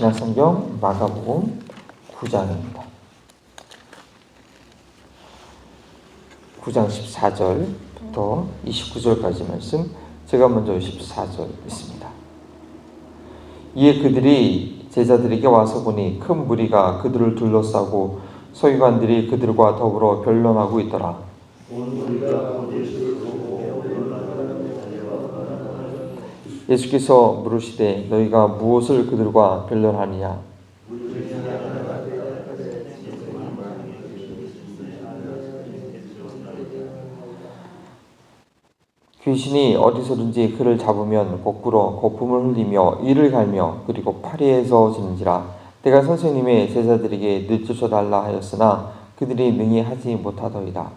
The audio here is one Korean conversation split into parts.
신약성경 마가복음 9장입니다. 9장 14절부터 29절까지 말씀, 제가 먼저 14절 있습니다. 이에 그들이 제자들에게 와서 보니 큰 무리가 그들을 둘러싸고 서기관들이 그들과 더불어 변론하고 있더라. 예수 께서 물으시되 너희가 무엇을 그들과 변론하느냐? 귀신이 어디서든지 그를 잡으면 거꾸로 거품을 흘리며 이를 갈며 그리고 파리에서 지는지라 내가 선생님의 제자들에게 늦춰줘 달라 하였으나 그들이 능히 하지 못하더이다.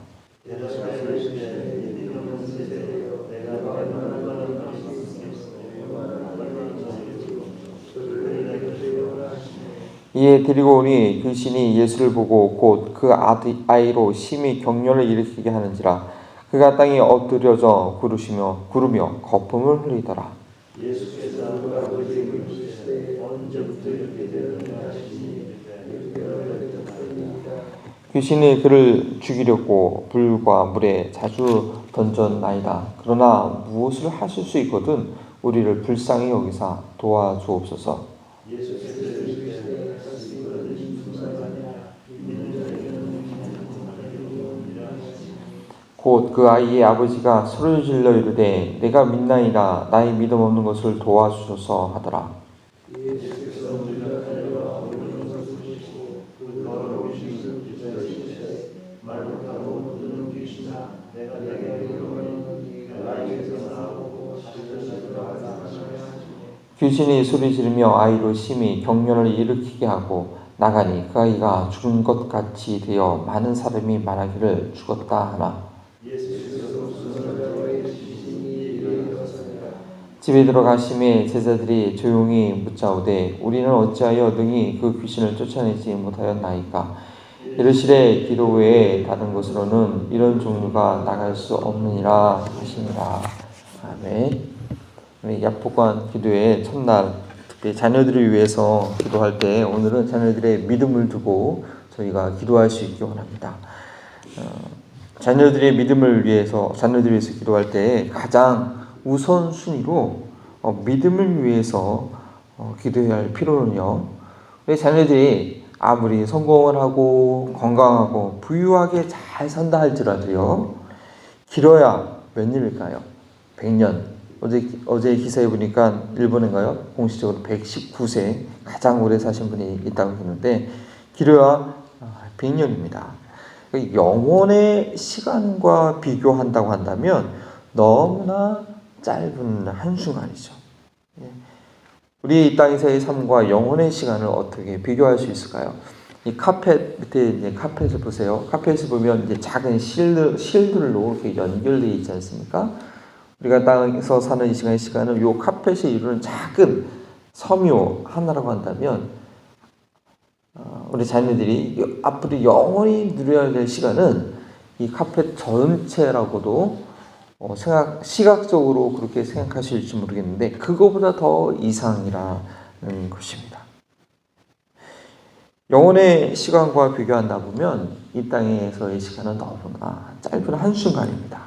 이에 데리고 오니 귀신이 예수를 보고 곧 그 아이로 심히 경련을 일으키게 하는지라 그가 땅에 엎드려져 구르시며 구르며 거품을 흘리더라. 예수께서 아버지에게 물으시되 언제부터 이렇게 되었느냐 하시니 귀신이 그를 죽이려고 불과 물에 자주 던졌나이다. 그러나 무엇을 하실 수 있거든 우리를 불쌍히 여기사 도와주옵소서. 예수께서 이르시되 이거를 중상하냐 곧 그 아이의 아버지가 소리를 질러 이르되 내가 믿나이다 나의 믿음 없는 것을 도와주소서 하더라. 귀신이 소리 지르며 아이로 심히 경련을 일으키게 하고 나가니 그 아이가 죽은 것 같이 되어 많은 사람이 말하기를 죽었다 하나 집에 들어가심에 제자들이 조용히 묻자오되 우리는 어찌하여 능히 그 귀신을 쫓아내지 못하였나이까? 이르시되 기도 외에 다른 것으로는 이런 종류가 나갈 수 없느니라 하시니라 아멘. 우리 약복관 기도의 첫날 특히 자녀들을 위해서 기도할 때 오늘은 자녀들의 믿음을 두고 저희가 기도할 수 있기 원합니다. 어, 자녀들의 믿음을 위해서 자녀들을 위해서 기도할 때 가장 우선순위로 어, 믿음을 위해서 어, 기도해야 할 필요는요. 우리 자녀들이 아무리 성공을 하고 건강하고 부유하게 잘 산다 할지라도요. 길어야 몇 년일까요? 100년. 어제 어제 기사에 보니까 일본인가요? 공식적으로 119세 가장 오래 사신 분이 있다고 했는데 길어야 100년입니다. 영혼의 시간과 비교한다고 한다면 너무나 짧은 한순간이죠. 예. 우리 이 땅에서의 삶과 영혼의 시간을 어떻게 비교할 수 있을까요? 이 카펫 밑에 이제 카펫을 보세요. 카펫을 보면 이제 작은 실드 실들로 이렇게 연결되어 있지 않습니까? 우리가 땅에서 사는 이 시간의 시간은 요 카펫이 이루는 작은 섬유 하나라고 한다면 어, 우리 자녀들이 앞으로 영원히 누려야 될 시간은 이 카펫 전체라고도 어, 생각 시각적으로 그렇게 생각하실지 모르겠는데 그거보다 더 이상이라는 것입니다. 영혼의 시간과 비교한다 보면 이 땅에서의 시간은 너무나 짧은 한 순간입니다.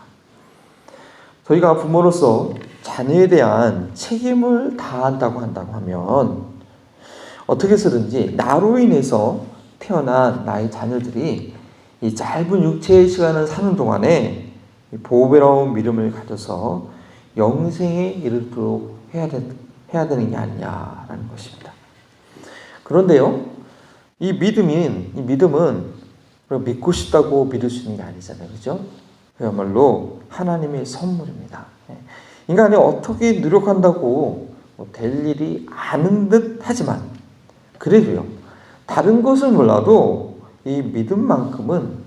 저희가 부모로서 자녀에 대한 책임을 다한다고 한다고 하면 어떻게 해서든지 나로 인해서 태어난 나의 자녀들이 이 짧은 육체의 시간을 사는 동안에 보배로운 믿음을 가져서 영생에 이르도록 해야, 되, 해야 되는 게 아니냐라는 것입니다. 그런데요, 이 믿음인 이 믿음은 믿고 싶다고 믿을 수 있는 게 아니잖아요, 그죠? 그야말로 하나님의 선물입니다. 예. 인간이 어떻게 노력한다고 뭐될 일이 아는 듯 하지만 그래도요, 다른 것을 몰라도 이 믿음만큼은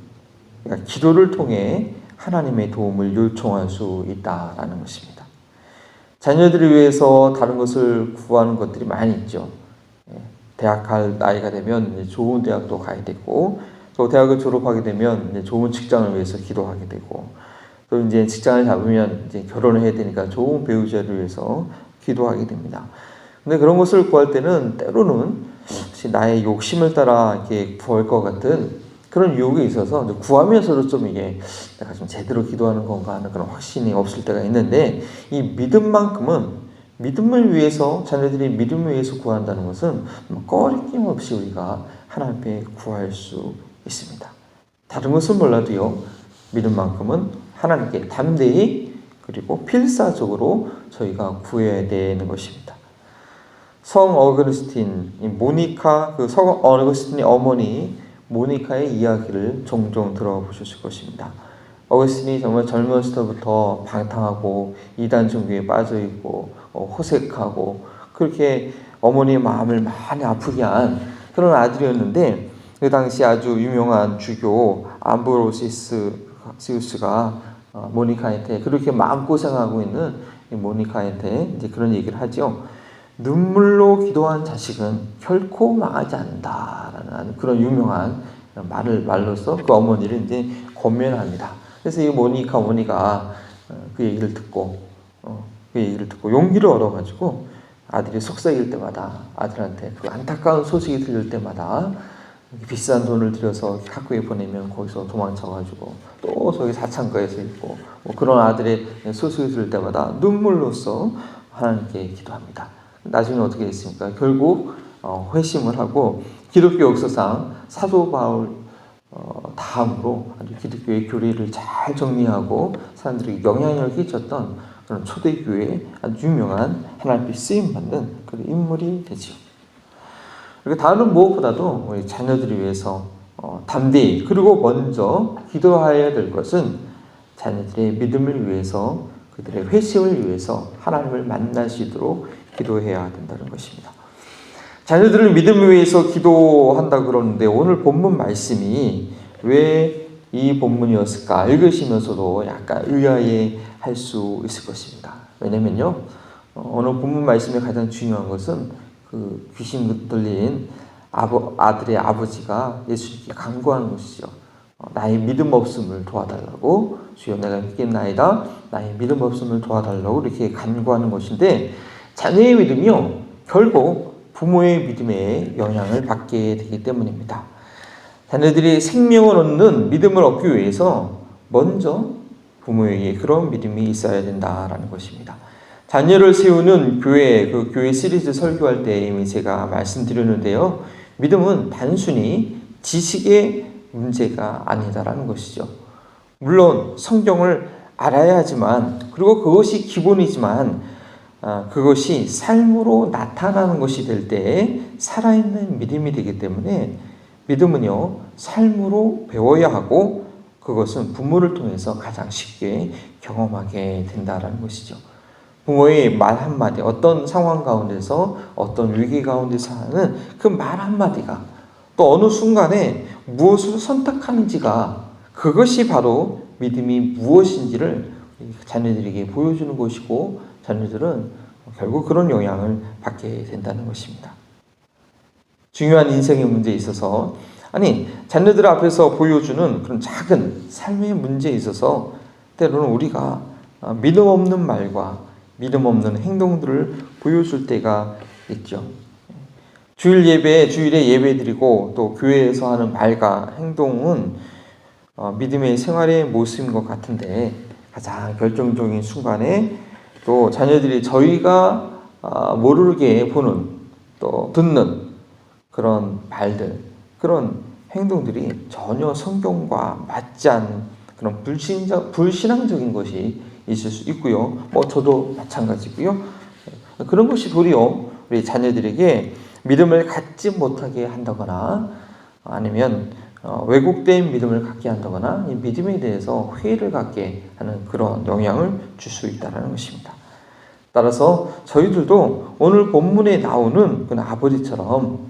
기도를 통해 하나님의 도움을 요청할 수 있다라는 것입니다. 자녀들을 위해서 다른 것을 구하는 것들이 많이 있죠. 예, 대학 갈 나이가 되면 좋은 대학도 가야 되고, 또 대학을 졸업하게 되면 좋은 직장을 위해서 기도하게 되고, 또 이제 직장을 잡으면 이제 결혼을 해야 되니까 좋은 배우자를 위해서 기도하게 됩니다. 근데 그런 것을 구할 때는 때로는 나의 욕심을 따라 이렇게 구할 것 같은 그런 유혹이 있어서 구하면서도 좀 이게 내가 좀 제대로 기도하는 건가 하는 그런 확신이 없을 때가 있는데 이 믿음만큼은 믿음을 위해서 자녀들이 믿음을 위해서 구한다는 것은 뭐 꺼리낌 없이 우리가 하나님께 구할 수 있습니다. 다른 것은 몰라도요 믿음만큼은 하나님께 담대히 그리고 필사적으로 저희가 구해야 되는 것입니다. 성 어거스틴 이 모니카 그 성 어거스틴의 어머니 모니카의 이야기를 종종 들어보셨을 것입니다. 어거스틴이 정말 젊었을 때부터 방탕하고 이단 종교에 빠져 있고 어, 호색하고 그렇게 어머니의 마음을 많이 아프게 한 그런 아들이었는데 그 당시 아주 유명한 주교 암브로시스가 어, 모니카한테 그렇게 마음 고생하고 있는 이 모니카한테 이제 그런 얘기를 하죠. 눈물로 기도한 자식은 결코 망하지 않는다라는 그런 유명한 말을 말로써 그 어머니를 이제 권면합니다. 그래서 이 모니카 어머니가 어, 그 얘기를 듣고 어, 그 얘기를 듣고 용기를 얻어가지고 아들이 속삭일 때마다 아들한테 그 안타까운 소식이 들릴 때마다 비싼 돈을 들여서 학교에 보내면 거기서 도망쳐가지고 또 저기 사창가에서 있고 뭐 그런 아들의 소식을 들을 때마다 눈물로써 하나님께 기도합니다. 나중에 어떻게 됐습니까? 결국 어, 회심을 하고 기독교 역사상 사도 바울 어, 다음으로 아주 기독교의 교리를 잘 정리하고 사람들에게 영향력을 끼쳤던 그런 초대교회의 아주 유명한 하나님께 쓰임 받는 그런 인물이 되죠. 그리고 다른 무엇보다도 우리 자녀들을 위해서 어, 담대히 그리고 먼저 기도해야 될 것은 자녀들의 믿음을 위해서 그들의 회심을 위해서 하나님을 만날 수 있도록 기도해야 된다는 것입니다. 자녀들을 믿음을 위해서 기도한다 그러는데 오늘 본문 말씀이 왜 이 본문이었을까 읽으시면서도 약간 의아해 할 수 있을 것입니다. 왜냐면요. 어, 오늘 본문 말씀의 가장 중요한 것은 그 귀신 들린 아버, 아들의 아버지가 예수님께 간구하는 것이죠. 어, 나의 믿음 없음을 도와달라고 주여 내가 믿겠나이다. 나의 믿음 없음을 도와달라고 이렇게 간구하는 것인데 자녀의 믿음이요 결국 부모의 믿음에 영향을 받게 되기 때문입니다. 자녀들이 생명을 얻는 믿음을 얻기 위해서 먼저 부모에게 그런 믿음이 있어야 된다라는 것입니다. 자녀를 세우는 교회, 그 교회 시리즈 설교할 때 이미 제가 말씀드렸는데요. 믿음은 단순히 지식의 문제가 아니다라는 것이죠. 물론 성경을 알아야 하지만, 그리고 그것이 기본이지만, 아, 그것이 삶으로 나타나는 것이 될때 살아있는 믿음이 되기 때문에 믿음은요, 삶으로 배워야 하고 그것은 부모를 통해서 가장 쉽게 경험하게 된다라는 것이죠. 부모의 말 한마디, 어떤 상황 가운데서 어떤 위기 가운데서 하는 그 말 한마디가 또 어느 순간에 무엇을 선택하는지가 그것이 바로 믿음이 무엇인지를 자녀들에게 보여주는 것이고 자녀들은 결국 그런 영향을 받게 된다는 것입니다. 중요한 인생의 문제에 있어서 아니 자녀들 앞에서 보여주는 그런 작은 삶의 문제에 있어서 때로는 우리가 아, 믿음 없는 말과 믿음 없는 행동들을 보여줄 때가 있죠. 주일 예배, 주일에 예배 드리고 또 교회에서 하는 말과 행동은 어, 믿음의 생활의 모습인 것 같은데 가장 결정적인 순간에 또 자녀들이 저희가 아, 모르게 보는 또 듣는 그런 말들, 그런 행동들이 전혀 성경과 맞지 않는 그런 불신적, 불신앙적인 것이 있을 수 있고요. 뭐 저도 마찬가지고요. 그런 것이 도리어 우리 자녀들에게 믿음을 갖지 못하게 한다거나 아니면 어, 왜곡된 믿음을 갖게 한다거나 이 믿음에 대해서 회의를 갖게 하는 그런 영향을 줄 수 있다는 것입니다. 따라서 저희들도 오늘 본문에 나오는 그 아버지처럼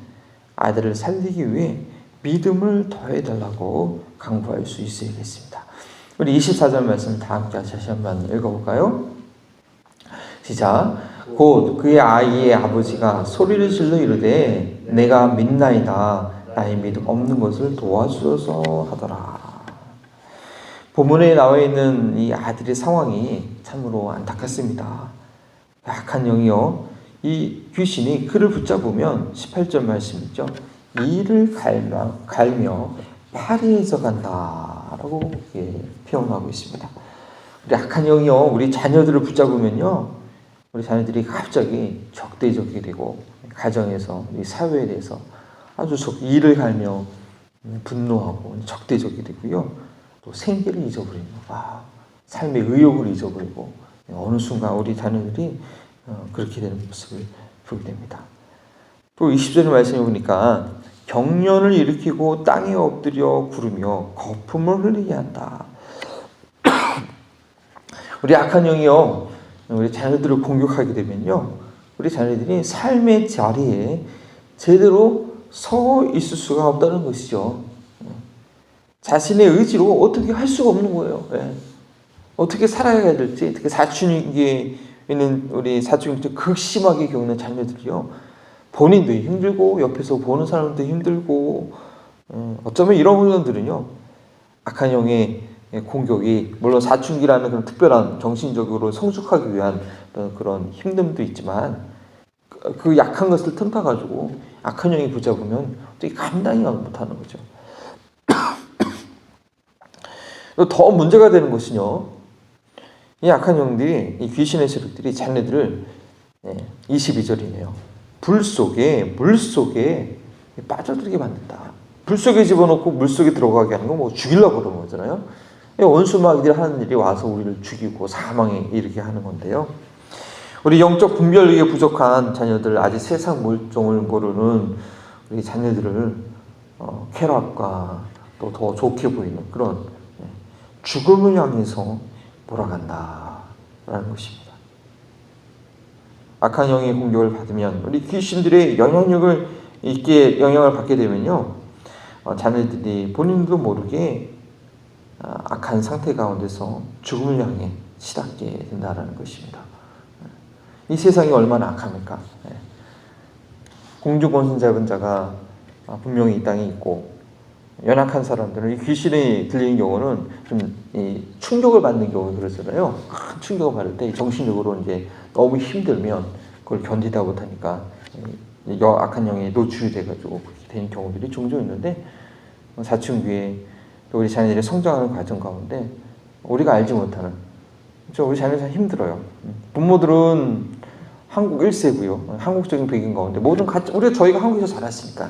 아들을 살리기 위해 믿음을 더해달라고 강구할 수 있어야겠습니다. 우리 24절 말씀 다 함께 다시 한번 읽어볼까요? 시작. 곧 그의 아이의 아버지가 소리를 질러 이르되 내가 믿나이다 나의 믿음 없는 것을 도와주소서 하더라. 본문에 나와 있는 이 아들의 상황이 참으로 안타깝습니다. 약한 영이요. 이 귀신이 그를 붙잡으면 18절 말씀이죠. 이를 갈며, 갈며 파리해서 간다라고 예, 표현하고 있습니다. 우리 악한 영이요, 우리 자녀들을 붙잡으면요, 우리 자녀들이 갑자기 적대적이 되고 가정에서 이 사회에 대해서 아주 적 이를 갈며 분노하고 적대적이 되고요, 또 생기를 잊어버리는 아, 삶의 의욕을 잊어버리고 어느 순간 우리 자녀들이 어, 그렇게 되는 모습을 보게 됩니다. 또 20절 말씀해 보니까 경련을 일으키고 땅에 엎드려 구르며 거품을 흘리게 한다. 우리 악한 영이요, 우리 자녀들을 공격하게 되면요, 우리 자녀들이 삶의 자리에 제대로 서 있을 수가 없다는 것이죠. 자신의 의지로 어떻게 할 수가 없는 거예요. 예. 어떻게 살아가야 될지, 특히 사춘기에 있는 우리 사춘기 극심하게 겪는 자녀들이요. 본인도 힘들고 옆에서 보는 사람도 힘들고 음, 어쩌면 이런 훈련들은요 악한 영의 공격이 물론 사춘기라는 그런 특별한 정신적으로 성숙하기 위한 그런 힘듦도 있지만 그- 그 약한 것을 틈타 가지고 악한 영이 붙잡으면 어떻게 감당이 못하는 거죠. 더 문제가 되는 것은요. 이 악한 영들이 이 귀신의 세력들이 자녀들을 예, 22절이네요. 불 속에 물 속에 빠져들게 만든다. 불 속에 집어넣고 물 속에 들어가게 하는 건뭐 죽이려고 그러는 거잖아요. 이 원수 마귀들이 하는 일이 와서 우리를 죽이고 사망에 이르게 하는 건데요. 우리 영적 분별력이 부족한 자녀들 아직 세상 물정을 모르는 우리 자녀들을 어, 쾌락과 또 더 좋게 보이는 그런 예, 죽음을 향해서 몰아간다라는 것입니다. 악한 영의 공격을 받으면 우리 귀신들의 영향력을 있게 영향을 받게 되면요, 어, 자녀들이 본인도 모르게 아, 악한 상태 가운데서 죽음을 향해 치닫게 된다라는 것입니다. 이 세상이 얼마나 악합니까? 예. 공주권선 잡은 자가 아, 분명히 이 땅에 있고 연약한 사람들은 이 귀신이 들리는 경우는 좀이 충격을 받는 경우 그러잖아요. 큰 충격을 받을 때 정신적으로 이제 너무 힘들면 그걸 견디다 못하니까 이 여- 악한 영에 노출이 돼가지고 그렇게 되는 경우들이 종종 있는데 사춘기에 또 우리 자녀들이 성장하는 과정 가운데 우리가 알지 못하는 저 우리 자녀들 참 힘들어요. 부모들은 한국 1세고요. 한국적인 배경 가운데 모든 가치 우리 저희가 한국에서 자랐으니까.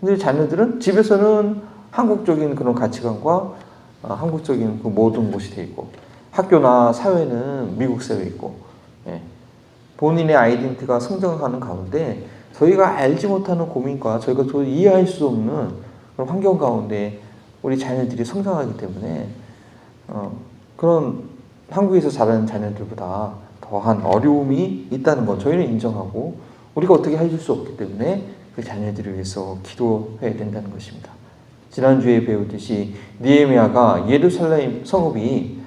근데 자녀들은 집에서는 한국적인 그런 가치관과 어, 한국적인 그 모든 것이 돼 있고 학교나 사회는 미국 사회 있고 예. 본인의 아이덴티가 성장하는 가운데 저희가 알지 못하는 고민과 저희가 이해할 수 없는 그런 환경 가운데 우리 자녀들이 성장하기 때문에 어, 그런 한국에서 자라는 자녀들보다 더한 어려움이 있다는 것 저희는 인정하고 우리가 어떻게 해줄 수 없기 때문에 그 자녀들을 위해서 기도해야 된다는 것입니다. 지난주에 배우듯이 니에미아가 예루살렘 성읍이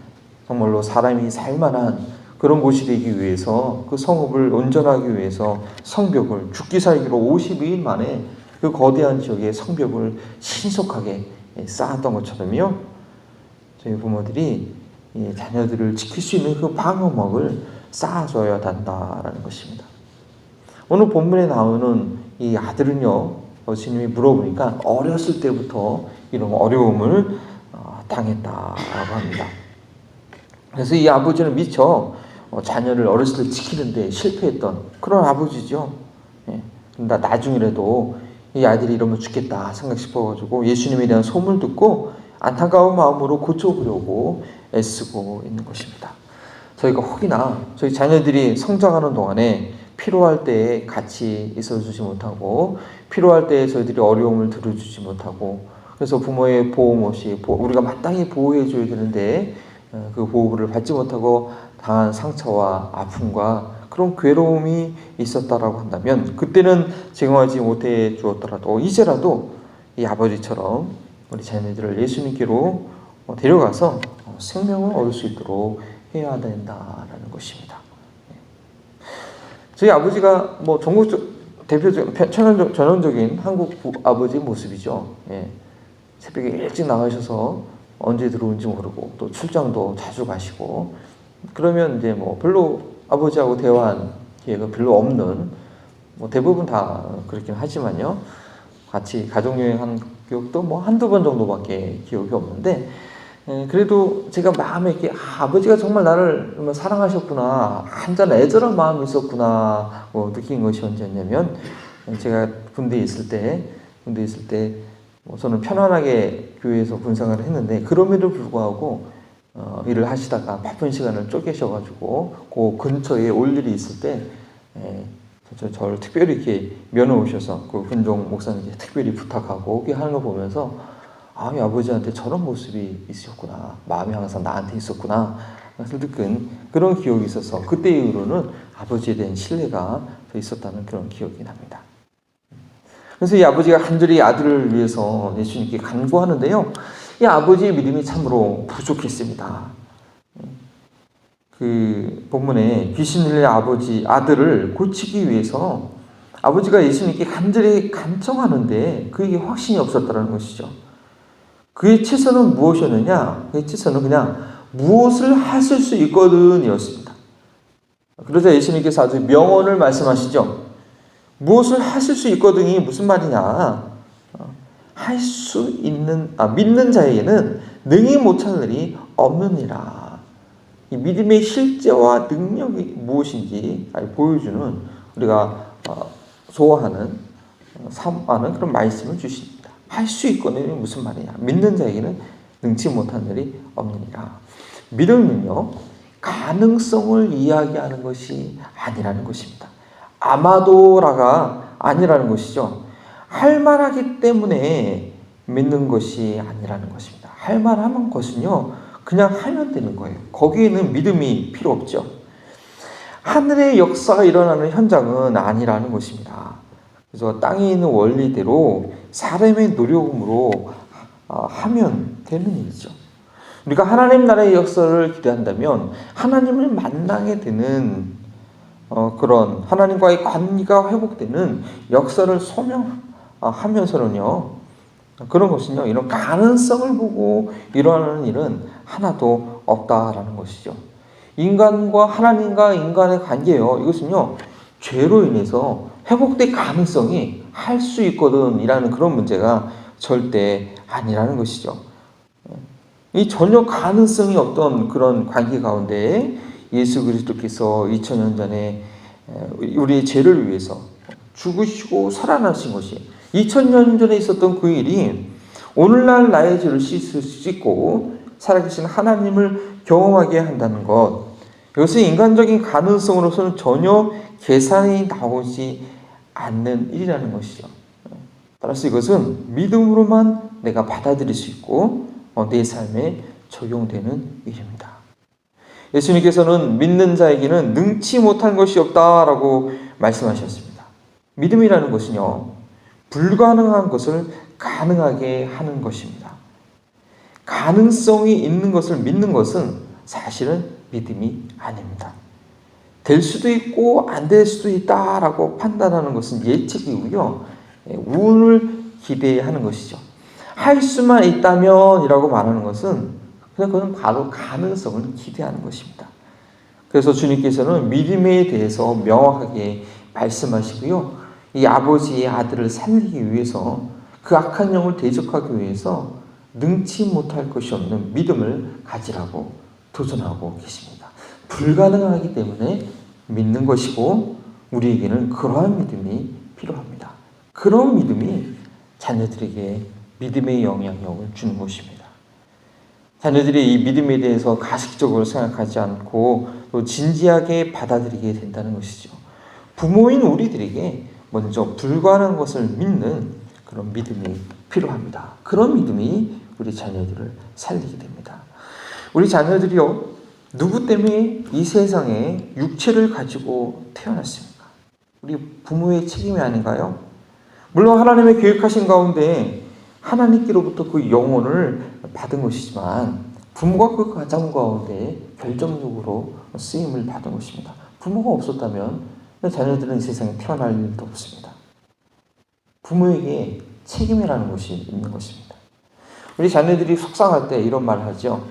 정말로 사람이 살만한 그런 곳이 되기 위해서 그 성읍을 온전하기 위해서 성벽을 죽기 살기로 52일 만에 그 거대한 지역의 성벽을 신속하게 쌓았던 것처럼요. 저희 부모들이 이 자녀들을 지킬 수 있는 그 방어막을 쌓아줘야 한다라는 것입니다. 오늘 본문에 나오는 이 아들은요, 예수님이 물어보니까 어렸을 때부터 이런 어려움을 어, 당했다라고 합니다. 그래서 이 아버지는 미처 어, 자녀를 어렸을 때 지키는데 실패했던 그런 아버지죠. 예. 그런데 나중이라도 이 아들이 이러면 죽겠다 생각 싶어가지고 예수님에 대한 소문을 듣고 안타까운 마음으로 고쳐보려고 애쓰고 있는 것입니다. 저희가 혹이나 저희 자녀들이 성장하는 동안에 필요할 때에 같이 있어주지 못하고 필요할 때에 저희들이 어려움을 들어주지 못하고 그래서 부모의 보험 없이 보- 우리가 마땅히 보호해 줘야 되는데 어, 그 보호를 받지 못하고 당한 상처와 아픔과 그런 괴로움이 있었다라고 한다면 그때는 제공하지 못해 주었더라도 이제라도 이 아버지처럼 우리 자녀들을 예수님께로 어, 데려가서 어, 생명을 얻을 수 있도록 해야 된다라는 것입니다. 저희 아버지가 뭐 전국적 대표적 전형적, 전형적인 한국 부, 아버지 모습이죠. 예. 새벽에 일찍 나가셔서 언제 들어온지 모르고 또 출장도 자주 가시고 그러면 이제 뭐 별로 아버지하고 대화한 기회가 별로 없는 뭐 대부분 다 그렇긴 하지만요. 같이 가족 여행한 기억도 뭐 한두 번 정도밖에 기억이 없는데 에, 그래도 제가 마음에 이렇게 아, 아버지가 정말 나를 정말 사랑하셨구나 한잔 애절한 마음이 있었구나 뭐 느낀 것이 언제였냐면 제가 군대에 있을 때 군대에 있을 때 뭐 저는 편안하게 교회에서 군생활을 했는데 그럼에도 불구하고 어, 일을 하시다가 바쁜 시간을 쪼개셔가지고 그 근처에 올 일이 있을 때 에, 저, 저를 특별히 이렇게 면회 오셔서 그 군종 목사님께 특별히 부탁하고 하는 거 보면서 아, 이 아버지한테 저런 모습이 있으셨구나. 마음이 항상 나한테 있었구나. 그래서 느낀 그런 기억이 있어서 그때 이후로는 아버지에 대한 신뢰가 더 있었다는 그런 기억이 납니다. 그래서 이 아버지가 간절히 아들을 위해서 예수님께 간구하는데요. 이 아버지의 믿음이 참으로 부족했습니다. 그 본문에 귀신 들린 아버지 아들을 고치기 위해서 아버지가 예수님께 간절히 간청하는데 그에게 확신이 없었다는 것이죠. 그의 최선은 무엇이었느냐? 그의 최선은 그냥 무엇을 하실 수 있거든이었습니다. 그러자 예수님께서 아주 명언을 말씀하시죠. 무엇을 하실 수 있거든이 무슨 말이냐? 할 수 있는 아 믿는 자에게는 능히 못할 일이 없느니라. 이 믿음의 실제와 능력이 무엇인지 보여주는 우리가 어, 소화하는 어, 삼하는 그런 말씀을 주십니다. 할 수 있거든이 무슨 말이냐? 믿는 자에게는 능치 못한 일이 없느니라. 믿음은요 가능성을 이야기하는 것이 아니라는 것입니다. 아마도라가 아니라는 것이죠. 할 만하기 때문에 믿는 것이 아니라는 것입니다. 할 만한 것은요, 그냥 하면 되는 거예요. 거기에는 믿음이 필요 없죠. 하늘의 역사가 일어나는 현장은 아니라는 것입니다. 그래서 땅에 있는 원리대로 사람의 노력으로 아, 하면 되는 일이죠. 우리가 하나님 나라의 역사를 기대한다면 하나님을 만나게 되는 어, 그런 하나님과의 관계가 회복되는 역사를 소명하면서는요 그런 것은요 이런 가능성을 보고 일어나는 일은 하나도 없다라는 것이죠. 인간과 하나님과 인간의 관계요 이것은요 죄로 인해서 회복될 가능성이 할 수 있거든이라는 그런 문제가 절대 아니라는 것이죠. 이 전혀 가능성이 없던 그런 관계 가운데 예수 그리스도께서 2000년 전에 우리의 죄를 위해서 죽으시고 살아나신 것이 2000년 전에 있었던 그 일이 오늘날 나의 죄를 씻고 살아계신 하나님을 경험하게 한다는 것. 이것은 인간적인 가능성으로서는 전혀 계산이 나오지 않는 일이라는 것이죠. 따라서 이것은 믿음으로만 내가 받아들일 수 있고 어, 내 삶에 적용되는 일입니다. 예수님께서는 믿는 자에게는 능치 못한 것이 없다라고 말씀하셨습니다. 믿음이라는 것은요, 불가능한 것을 가능하게 하는 것입니다. 가능성이 있는 것을 믿는 것은 사실은 믿음이 아닙니다. 될 수도 있고 안 될 수도 있다라고 판단하는 것은 예측이고요. 예, 운을 기대하는 것이죠. 할 수만 있다면이라고 말하는 것은 그건 바로 가능성을 기대하는 것입니다. 그래서 주님께서는 믿음에 대해서 명확하게 말씀하시고요. 이 아버지의 아들을 살리기 위해서 그 악한 영을 대적하기 위해서 능치 못할 것이 없는 믿음을 가지라고 도전하고 계십니다. 불가능하기 때문에 믿는 것이고 우리에게는 그러한 믿음이 필요합니다. 그런 믿음이 자녀들에게 믿음의 영향력을 주는 것입니다. 자녀들이 이 믿음에 대해서 가식적으로 생각하지 않고 또 진지하게 받아들이게 된다는 것이죠. 부모인 우리들에게 먼저 불가능한 것을 믿는 그런 믿음이 필요합니다. 그런 믿음이 우리 자녀들을 살리게 됩니다. 우리 자녀들이요, 누구 때문에 이 세상에 육체를 가지고 태어났습니까? 우리 부모의 책임이 아닌가요? 물론 하나님의 계획하신 가운데 하나님께로부터 그 영혼을 받은 것이지만 부모가 그 가정 가운데 결정적으로 쓰임을 받은 것입니다. 부모가 없었다면 자녀들은 이 세상에 태어날 일도 없습니다. 부모에게 책임이라는 것이 있는 것입니다. 우리 자녀들이 속상할 때 이런 말 하죠.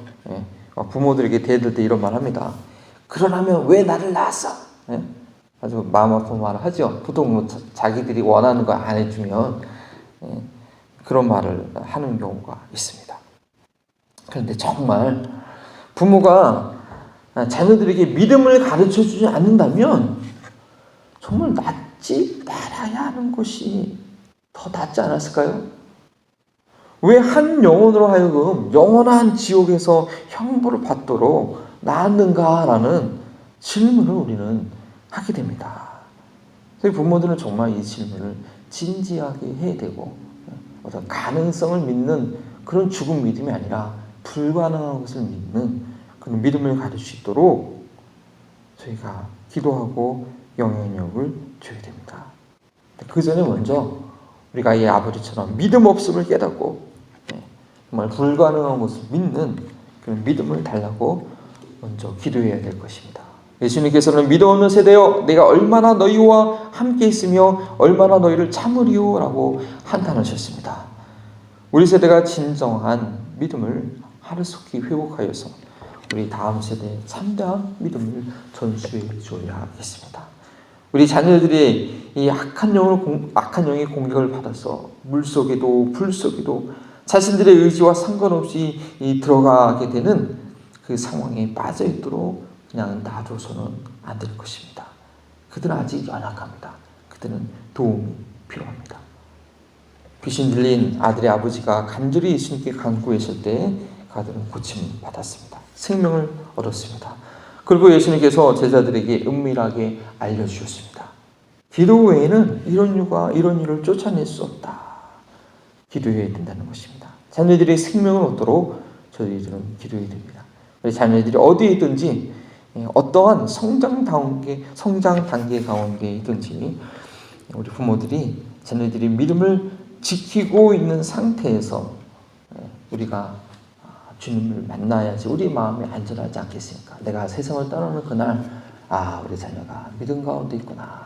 예, 부모들에게 대들 때 이런 말 합니다. 그러라면 왜 나를 낳았어? 예? 아주 마음 아픈 말을 하죠. 보통 뭐 자- 자기들이 원하는 거 안 해주면 예, 그런 말을 하는 경우가 있습니다. 그런데 정말 부모가 자녀들에게 믿음을 가르쳐 주지 않는다면 정말 낫지 말아야 하는 것이 더 낫지 않았을까요? 왜 한 영혼으로 하여금 영원한 지옥에서 형벌을 받도록 낳았는가라는 질문을 우리는 하게 됩니다. 저희 부모들은 정말 이 질문을 진지하게 해야 되고 어떤 가능성을 믿는 그런 죽은 믿음이 아니라 불가능한 것을 믿는 그런 믿음을 가질 수 있도록 저희가 기도하고 영향력을 줘야 됩니다. 그 전에 먼저 우리가 이 아버지처럼 믿음 없음을 깨닫고 예, 정말 불가능한 것을 믿는 그런 믿음을 달라고 먼저 기도해야 될 것입니다. 예수님께서는 믿음 없는 세대여 내가 얼마나 너희와 함께 있으며 얼마나 너희를 참으리오라고 한탄하셨습니다. 우리 세대가 진정한 믿음을 하루속히 회복하여서 우리 다음 세대에 참다한 믿음을 전수해 줘야 겠습니다. 우리 자녀들이 이 악한 공, 악한 영의 공격을 받아서 물 속에도 불 속에도 자신들의 의지와 상관없이 이 들어가게 되는 그 상황에 빠져 있도록 그냥 놔둬서는 안 될 것입니다. 그들은 아직 연약합니다. 그들은 도움이 필요합니다. 귀신 들린 아들의 아버지가 간절히 예수님께 간구했을 때 그들은 고침을 받았습니다. 생명을 얻었습니다. 그리고 예수님께서 제자들에게 은밀하게 알려주셨습니다. 기도 외에는 이런 유가 이런 일을 쫓아낼 수 없다. 기도해야 된다는 것입니다. 자녀들이 생명을 얻도록 저희들은 기도해야 됩니다. 우리 자녀들이 어디에 있든지 예, 어떠한 성장 단계 성장 단계 가운데 있든지 우리 부모들이 자녀들이 믿음을 지키고 있는 상태에서 예, 우리가 주님을 만나야지 우리 마음이 안전하지 않겠습니까? 내가 세상을 떠나는 그날 아 우리 자녀가 믿음 가운데 있구나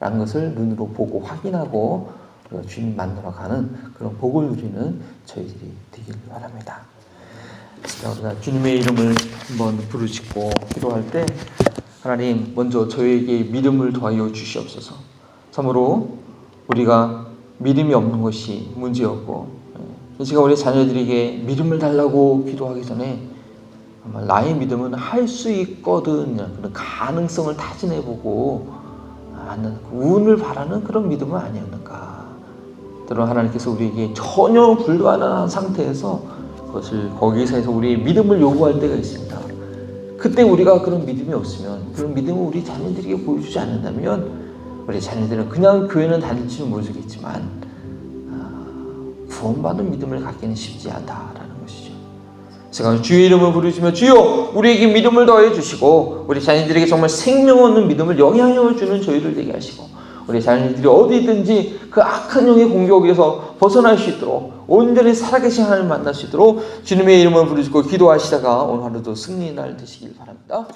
라는 것을 눈으로 보고 확인하고 주님 만나러 가는 그런 복을 누리는 저희들이 되길 바랍니다. 자, 우리가 주님의 이름을 한번 부르짖고 기도할 때 하나님 먼저 저에게 믿음을 더하여 주시옵소서. 참으로 우리가 믿음이 없는 것이 문제였고 예, 제가 우리 자녀들에게 믿음을 달라고 기도하기 전에 아마 나의 믿음은 할 수 있거든 그런 가능성을 타진해보고 하는 그 운을 바라는 그런 믿음은 아니었는가. 때로 하나님께서 우리에게 전혀 불가능한 상태에서 그것을 거기서 해서 우리의 믿음을 요구할 때가 있습니다. 그때 우리가 그런 믿음이 없으면 그런 믿음을 우리 자녀들에게 보여주지 않는다면 우리 자녀들은 그냥 교회는 다닐지는 모르겠지만 아, 구원받은 믿음을 갖기는 쉽지 않다라는 것이죠. 제가 주의 이름을 부르시며 주여 우리에게 믿음을 더해 주시고 우리 자녀들에게 정말 생명 없는 믿음을 영향력을 주는 저희를 되게 하시고 우리 자녀들이 어디든지 그 악한 영의 공격에서 벗어날 수 있도록 온전히 살아계신 하나님을 만날 수 있도록 주님의 이름을 부르시고 기도하시다가 오늘 하루도 승리의 날 되시길 바랍니다.